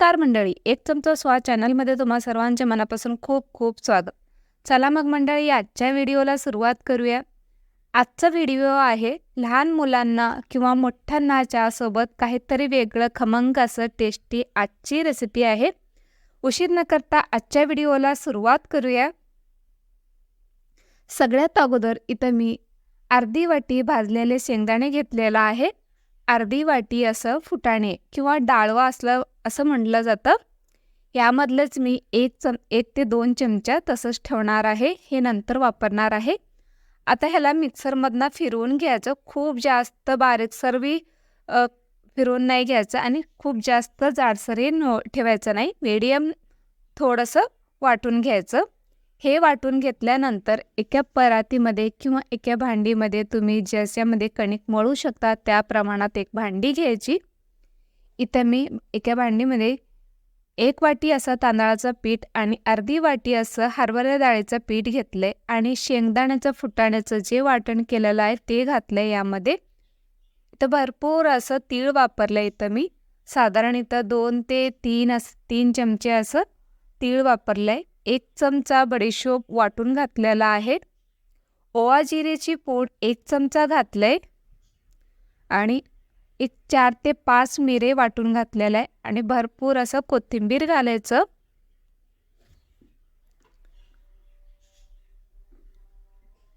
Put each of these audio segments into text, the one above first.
नमस्कार मंडळी. एक चमचा स्वा चॅनलमध्ये तुम्हा सर्वांचे मनापासून खूप खूप स्वागत. चला मग मंडळी आजच्या व्हिडिओला सुरुवात करूया. आजचा व्हिडिओ आहे लहान मुलांना किंवा मोठ्यांना चहासोबत काहीतरी वेगळं खमंग असं टेस्टी आजची रेसिपी आहे. उशीर न करता आजच्या व्हिडिओला सुरुवात करूया. सगळ्यात अगोदर इथं मी अर्धी वाटी भाजलेले शेंगदाणे घेतलेला आहे. अर्धी वाटी असं फुटाणे किंवा डाळवा असलं असं म्हटलं जातं. यामधलंच मी एक चम एक ते दोन चमचा तसंच ठेवणार आहे. हे नंतर वापरणार आहे. आता ह्याला मिक्सरमधनं फिरवून घ्यायचं. खूप जास्त बारीकसरवी फिरवून नाही घ्यायचं आणि खूप जास्त जाडसरही न ठेवायचं नाही. मीडियम थोडंसं वाटून घ्यायचं. हे वाटून घेतल्यानंतर एका परातीमध्ये किंवा एका भांडीमध्ये तुम्ही ज्याच्यामध्ये कणिक मळू शकता त्या प्रमाणात एक भांडी घ्यायची. इथं मी एका भांडीमध्ये एक वाटी असं तांदळाचं पीठ आणि अर्धी वाटी असं हरभऱ्या डाळीचं पीठ घेतलं आणि शेंगदाण्याचं फुटाण्याचं जे वाटण केलेलं आहे ते घातलं यामध्ये. तर भरपूर असं तीळ वापरलं इथं मी. साधारण इथं दोन ते तीन असं तीन चमचे असं तीळ वापरलं आहे एक चमचा बडीशोप वाटून घातलेला आहे. ओवा जिरेची पूड एक चमचा घातलं आहे आणि एक चार ते पाच मिरे वाटून घातलेलं आहे आणि भरपूर असं कोथिंबीर घालायचं.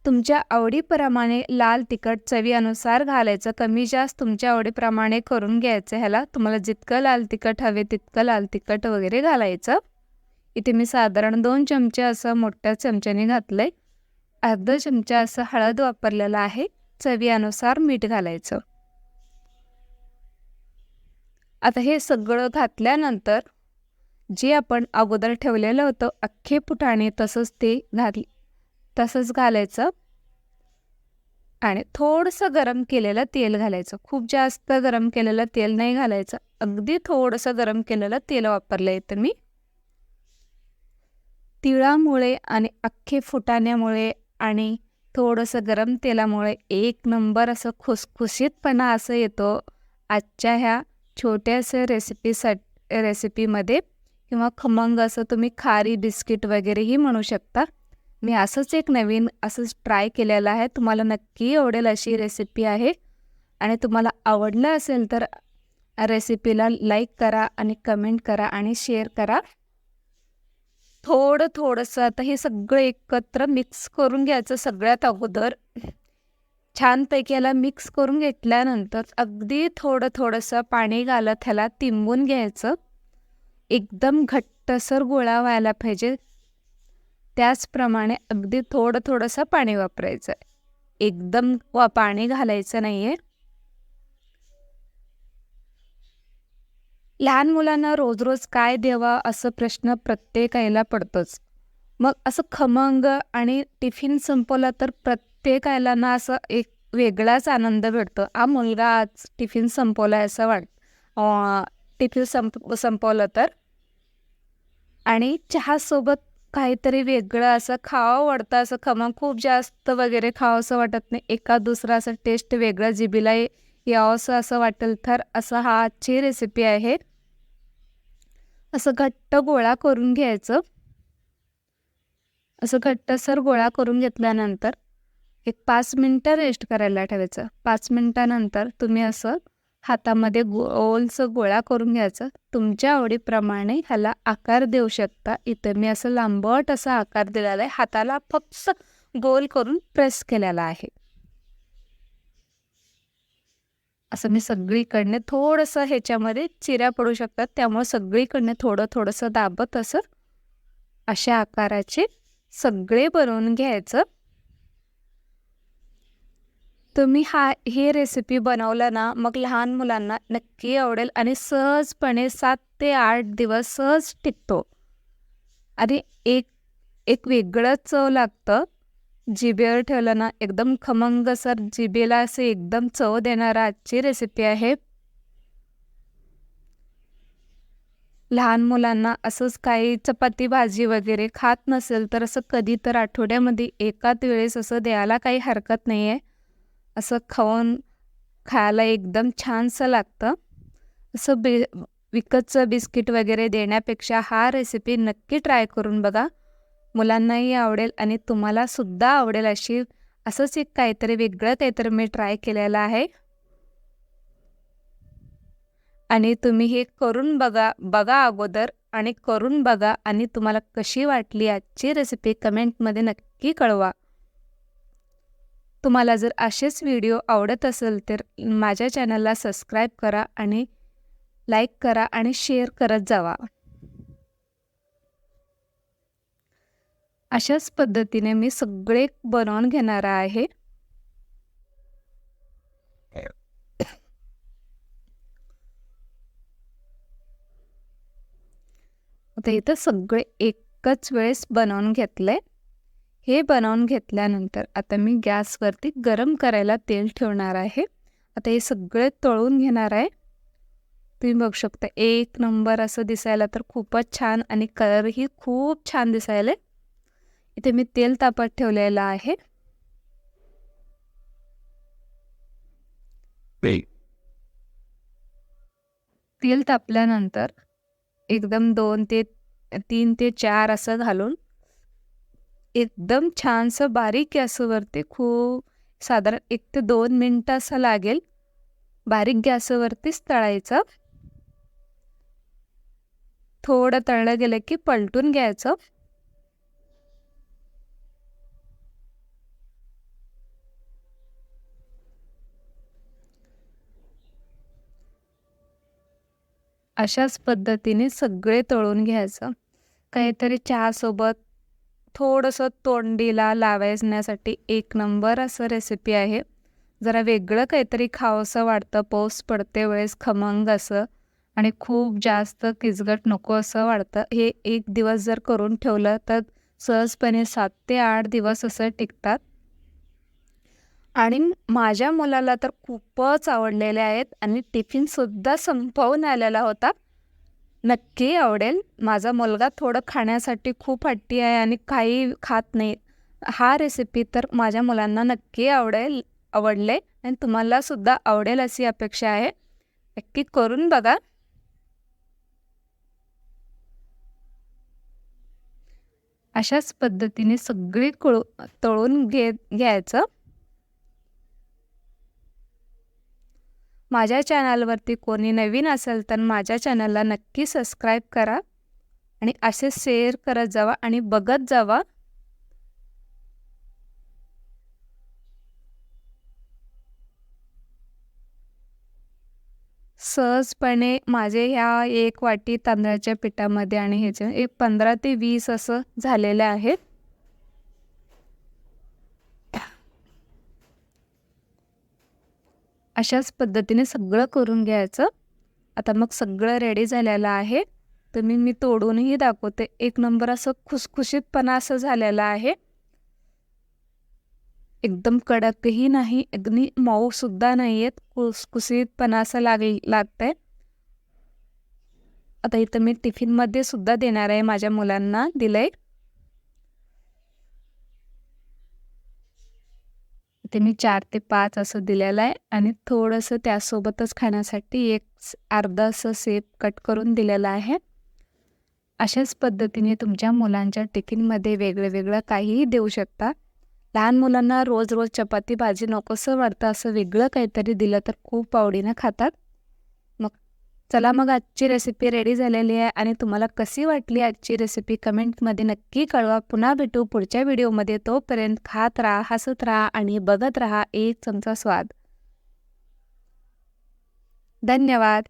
तुमच्या आवडीप्रमाणे लाल तिखट चवीनुसार घालायचं. कमी जास्त तुमच्या आवडीप्रमाणे करून घ्यायचं ह्याला. तुम्हाला जितकं लाल तिखट हवे तितकं लाल तिखट वगैरे घालायचं. इथे मी साधारण दोन चमचे असं मोठ्या चमच्याने घातलं आहे अर्धा चमचा असं हळद वापरलेलं आहे. चवीनुसार मीठ घालायचं. आता हे सगळं घातल्यानंतर जे आपण अगोदर ठेवलेलं होतं अख्खे फुटाणे तसंच ते घाल तसंच घालायचं आणि थोडंसं गरम केलेलं तेल घालायचं. खूप जास्त गरम केलेलं तेल नाही घालायचं. अगदी थोडंसं गरम केलेलं तेल वापरलं तर मी. तिळामुळे आणि अख्खे फुटाण्यामुळे आणि थोडंसं गरम तेलामुळे एक नंबर असं खुसखुशीतपणा असं येतो. आजच्या ह्या छोट्याशा रेसिपीसाठी रेसिपीमध्ये किंवा खमंग असं तुम्ही खारी बिस्किट वगैरेही म्हणू शकता. मी असंच एक नवीन असंच ट्राय केलेलं आहे. तुम्हाला नक्की आवडेल अशी रेसिपी आहे. आणि तुम्हाला आवडलं असेल तर रेसिपीला लाईक करा आणि कमेंट करा आणि शेअर करा. थोडं थोडंसं आता हे सगळं एकत्र मिक्स करून घ्यायचं सगळ्यात अगोदर. छानपैकी याला मिक्स करून घेतल्यानंतर अगदी थोडं थोडंसं पाणी घालत ह्याला तिंबून घ्यायचं. एकदम घट्टसर गोळा व्हायला पाहिजे. त्याचप्रमाणे अगदी थोडं थोडंसं पाणी वापरायचं. एकदम वा पाणी घालायचं नाही आहे लहान मुलांना रोज रोज काय द्यावा असं प्रश्न प्रत्येकाला पडतोच. मग असं खमंग आणि टिफिन संपवला तर ते खायला ना असं एक वेगळाच आनंद भेटतो. हा मुलगा आज टिफिन संपवला आहे असं वाट टिफिन संप संपवलं तर? आणि चहासोबत काहीतरी वेगळं असं खावं वाटतं असं खमंग खूप जास्त वगैरे खावं असं वाटत नाही. एका दुसरा असं टेस्ट वेगळा जिबीला यावंसं असं वाटेल तर? असं हा आजची रेसिपी आहे. असं घट्ट गोळा करून घ्यायचं. असं घट्टसर गोळा करून घेतल्यानंतर एक पाच मिनटं रेस्ट करायला ठेवायचं. पाच मिनटानंतर तुम्ही असं हातामध्ये गोलचं गोळा करून घ्यायचं. तुमच्या आवडीप्रमाणे ह्याला आकार देऊ शकता. इथं मी असं लांबट असा आकार दिलेला आहे. हाताला फक्त गोल करून प्रेस केलेला आहे. असं मी सगळीकडनं थोडंसं ह्याच्यामध्ये चिऱ्या पडू शकतात. त्यामुळे सगळीकडनं थोडं थोडंसं दाबत असं अशा आकाराचे सगळे बनवून घ्यायचं. तुम्ही हा ही रेसिपी बनवलं ना मग लहान मुलांना नक्की आवडेल आणि सहजपणे सात ते आठ दिवस सहज टिकतो. आणि एक एक वेगळं चव लागतं. जिबेवर ठेवलं ना एकदम खमंग सर जिबेला असे एकदम चव देणारा आजची रेसिपी आहे. लहान मुलांना असंच काही चपाती भाजी वगैरे खात नसेल तर असं कधी तर आठवड्यामध्ये एकाच वेळेस असं द्यायला काही हरकत नाही आहे असं खाऊन खायला एकदम छानसं लागतं. असं बि विकतचं बिस्किट वगैरे देण्यापेक्षा हा रेसिपी नक्की ट्राय करून बघा. मुलांनाही आवडेल आणि तुम्हाला सुद्धा आवडेल अशी असंच एक काहीतरी वेगळं काहीतरी मी ट्राय केलेलं आहे. आणि तुम्ही हे करून बघा बघा अगोदर आणि करून बघा आणि तुम्हाला कशी वाटली आजची रेसिपी कमेंटमध्ये नक्की कळवा. तुम्हाला जर असेच व्हिडिओ आवडत असेल तर माझ्या चॅनलला सबस्क्राईब करा आणि लाईक करा आणि शेअर करत जावा. अशाच पद्धतीने मी सगळे बनवून घेणार आहे. आता इथं सगळे एकच वेळेस बनवून घेतले हे बनवून घेतल्यानंतर आता मी गॅसवरती गरम करायला तेल ठेवणार आहे. आता हे सगळे तळून घेणार आहे. तुम्ही बघू शकता एक नंबर असं दिसायला तर खूपच छान आणि कलरही खूप छान दिसायला इथे मी तेल तापत ठेवलेलं आहे. तेल तापल्यानंतर एकदम दोन ते तीन ते चार असं घालून एकदम छानसं बारीक गॅसवरती खूप साधारण एक ते दोन मिनटं असं लागेल. बारीक गॅसवरतीच तळायचं. थोडं तळलं गेलं की पलटून घ्यायचं. अशाच पद्धतीने सगळे तळून घ्यायचं. काहीतरी चहासोबत थोडंसं तोंडीला लावायचण्यासाठी एक नंबर असं रेसिपी आहे. जरा वेगळं काहीतरी खावंसं वाटतं. पाऊस पडते वेळेस खमंग असं. आणि खूप जास्त किचगट नको असं वाटतं. हे एक दिवस जर करून ठेवलं तर सहजपणे सात ते आठ दिवस असं टिकतात. आणि माझ्या मुलाला तर खूपच आवडलेले आहेत. आणि टिफिनसुद्धा संपवून आलेला होता. नक्की आवडेल. माझा मुलगा थोडं खाण्यासाठी खूप हट्टी आहे आणि काही खात नाही. हा रेसिपी तर माझ्या मुलांना नक्की आवडेल आवडले आणि तुम्हालासुद्धा आवडेल अशी अपेक्षा आहे. नक्की करून बघा. अशाच पद्धतीने सगळी कळू तळून घे घ्यायचं. माझ्या चॅनलवरती कोणी नवीन असेल तर माझ्या चॅनलला नक्की सबस्क्राईब करा आणि असे शेअर करत जावा आणि बघत जावा. सहजपणे माझे ह्या एक वाटी तांदळाच्या पिठामध्ये आणि ह्याचे एक पंधरा ते वीस असं झालेलं आहे अशाच पद्धतीने सगळं करून घ्यायचं. आता मग सगळं रेडी झालेलं आहे. तर मी मी तोडूनही दाखवते. एक नंबर असं खुसखुशीतपणा असं झालेलं आहे. एकदम कडकही नाही अगदी मऊसुद्धा नाही आहेत खुसखुशीतपणा असं लाग लागतंय. आता इथं मी टिफिनमध्ये सुद्धा देणार आहे माझ्या मुलांना दिलंय. ते मी चार ते पाच असं दिलेलं आहे आणि थोडंसं त्यासोबतच खाण्यासाठी एक अर्धा असं सेप कट करून दिलेलं आहे. अशाच पद्धतीने तुमच्या मुलांच्या टिफिनमध्ये वेगळं वेगळं काहीही देऊ शकता. लहान मुलांना रोज रोज चपाती भाजी नकोसं वाटतं असं वेगळं काहीतरी दिलं तर खूप आवडीनं खातात. चला मग आजची रेसिपी रेडी झालेली आहे आणि तुम्हाला कशी वाटली आजची रेसिपी कमेंटमध्ये नक्की कळवा. पुन्हा भेटू पुढच्या व्हिडिओमध्ये तोपर्यंत खात राहा हसत राहा आणि बघत राहा एक चमचा स्वाद. धन्यवाद.